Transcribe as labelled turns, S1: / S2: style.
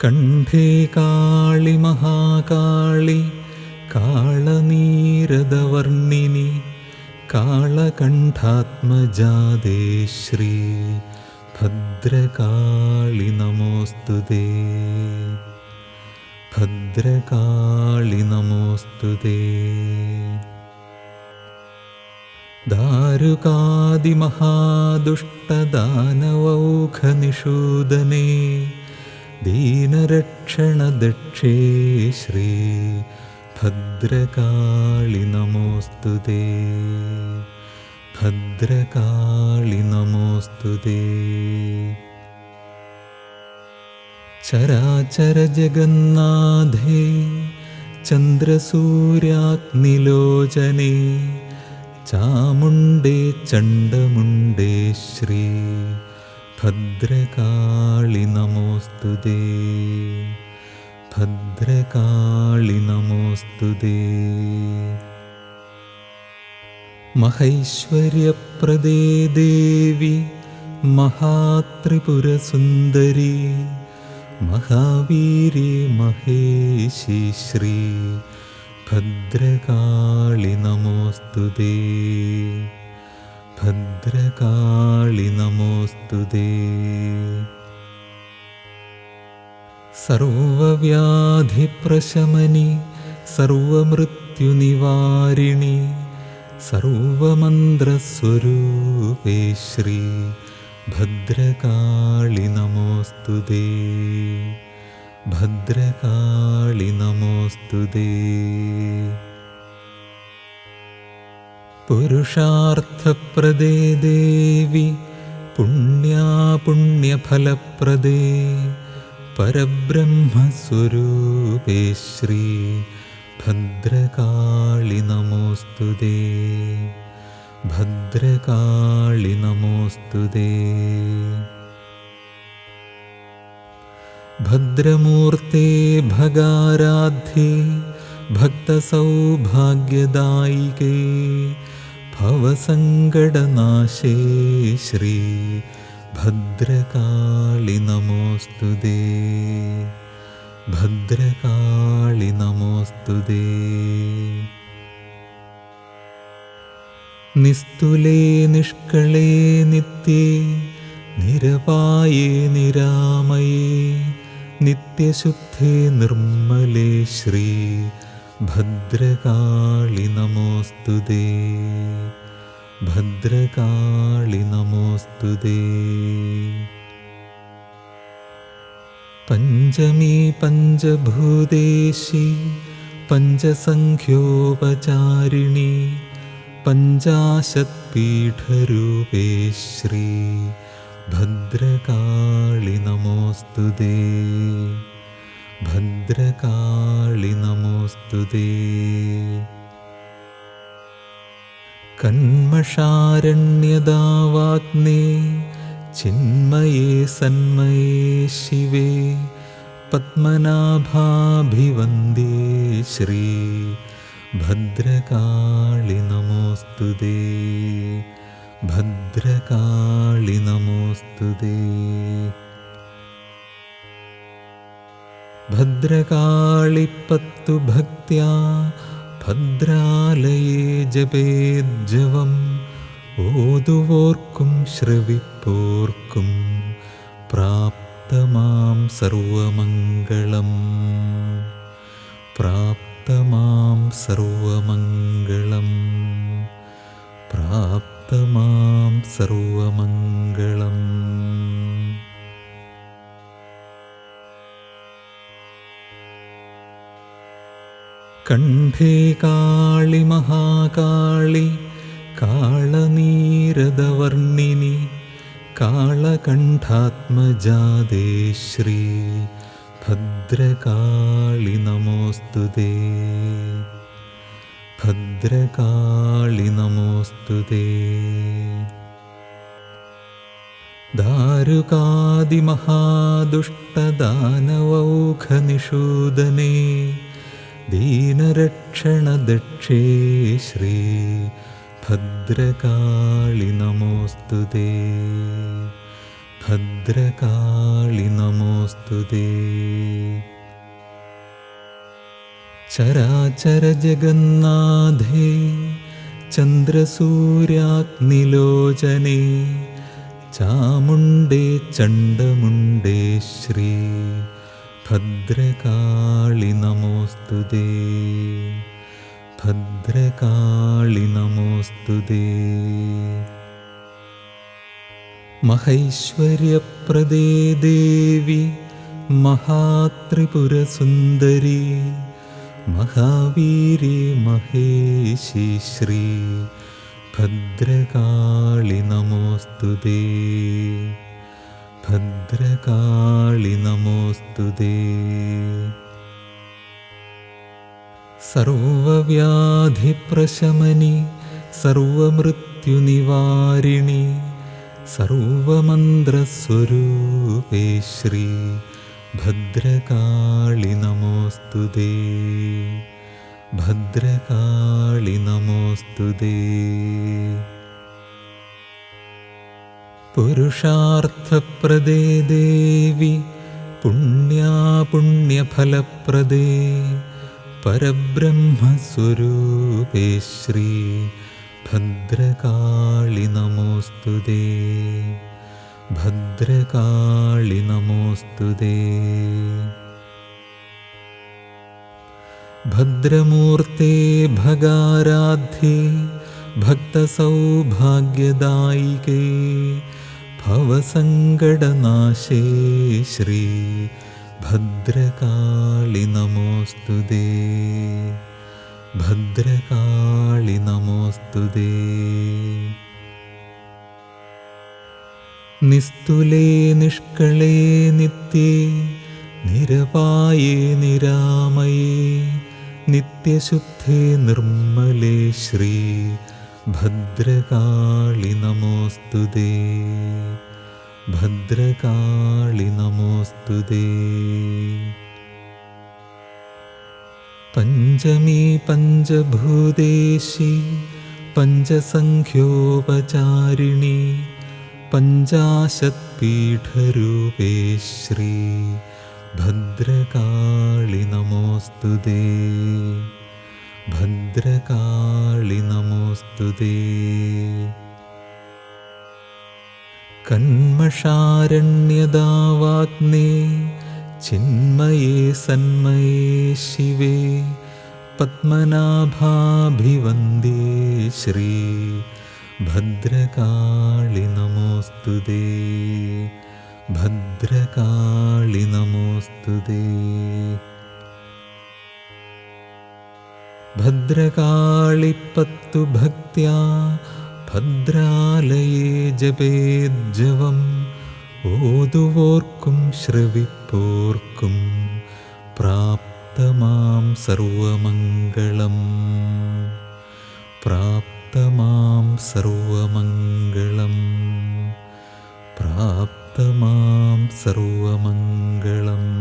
S1: कण्ठे काळिमहाकाळि काळनीरदवर्णिनि काळकण्ठात्मजादे श्री भद्रकाळि नमोऽस्तु ते भद्रकाळि नमोऽस्तु ते दारुकादिमहादुष्टदानवौखनिषूदने दीनरक्षणदक्षे श्री भद्रकाळि नमोऽस्तु ते। भद्रकाळि नमोऽस्तु ते। चराचरजगन्नाथे चन्द्रसूर्याग्निलोचने चामुण्डे चण्डमुण्डे श्री भद्रकाळि नमोऽस्तु ते भद्रकाळि नमोऽस्तु ते महैश्वर्यप्रदे देवि महात्रिपुरसुन्दरी महावीरे महेशि श्री भद्रकाळि नमोऽस्तु ते भद्रकाळि नमोऽस्तु ते सर्वव्याधिप्रशमनि सर्वमृत्युनिवारिणि सर्वमन्त्रस्वरूपे श्री भद्रकाळि नमोऽस्तु ते भद्रकाळि नमोऽस्तु ते पुरुषार्थप्रदे देवि पुण्यापुण्यफलप्रदे परब्रह्मस्वरूपे श्री भद्रकाळि नमोऽस्तु ते भद्रकाळि नमोऽस्तु ते भद्रमूर्ते भगाराध्ये भक्तसौभाग्यदायिके भवसङ्कटनाशे श्री भद्रकाळि नमोऽस्तु ते भद्रकाळि नमोऽस्तु ते निस्तुले निष्कळे नित्ये निरपाये निरामये नित्यशुद्धे निर्मले श्री भद्रकाळि नमोऽस्तु ते भद्रकाळि नमोऽस्तु ते पञ्चमी पञ्चभूतेशी पञ्चसङ्ख्योपचारिणि पञ्चाशत्पीठरूपे श्री भद्रकाळि नमोऽस्तु ते भद्रकाळि नमोऽस्तु ते कन्मषारण्यदावाग्ने चिन्मये सन्मये शिवे पद्मनाभाभिवन्दे श्री भद्रकाळि नमोऽस्तु ते भद्रकाळि नमोऽस्तु ते भद्रकाळिपत्तु भक्त्या भद्रालये जपेज्जवम् ओदुवोर्कुं श्रविपोर्कुं प्राप्त मां सर्वमङ्गलम् प्राप्त मां सर्वमङ्गलम् प्राप्त मां सर्वमङ्गलम् कण्ठे काळिमहाकाळि काळनीरदवर्णिनि काळकण्ठात्मजादे श्री भद्रकाळि नमोऽस्तु ते भद्रकाळि नमोऽस्तु ते दारुकादिमहादुष्टदानवौखनिषूदने दीनरक्षणदक्षे श्री भद्रकाळि नमोऽस्तु ते। भद्रकाळि नमोऽस्तु ते। चराचरजगन्नाथे चन्द्रसूर्याग्निलोचने चामुण्डे चण्डमुण्डे श्री भद्रकाळि नमोऽस्तु ते भद्रकाळि नमोऽस्तु ते महैश्वर्यप्रदे देवि महात्रिपुरसुन्दरी महावीरे महेशि श्री। भद्रकाळि नमोऽस्तु ते भद्रकाळि नमोऽस्तु ते। सर्वव्याधिप्रशमनि सर्वमृत्युनिवारिणि सर्वमन्त्रस्वरूपे श्री भद्रकाळि नमोऽस्तु ते। भद्रकाळि नमोऽस्तु ते पुरुषार्थप्रदे देवि पुण्यापुण्यफलप्रदे परब्रह्मस्वरूपे श्री ते भद्रमूर्ते भगाराध्ये भक्तसौभाग्यदायिके भवसङ्कटनाशे श्री भद्रकाळि नमोऽस्तु ते भद्रकाळि नमोऽस्तु ते निस्तुले निष्कळे नित्ये निरपाये निरामये नित्यशुद्धे निर्मले श्री भद्रकाळि नमोऽस्तु ते भद्रकाळि नमोऽस्तु ते पञ्चमी पञ्चभूतेशी पञ्चसङ्ख्योपचारिणि पञ्चाशत्पीठरूपे श्री भद्रकाळि नमोऽस्तु ते भद्रकाळि नमोऽस्तु ते कन्मषारण्यदावाग्ने चिन्मये सन्मये शिवे पद्मनाभाभिवन्दे श्री भद्रकाळि नमोऽस्तु ते भद्रकाळि नमोऽस्तु ते भद्रकालिपत्तु भक्त्या भद्रालये जपेज्जवम् ओदुवोर्कुं श्रविपोर्कुं प्राप्त मां सर्वमङ्गलम् प्राप्त मां सर्वमङ्गलम् प्राप्त मां सर्वमङ्गलम्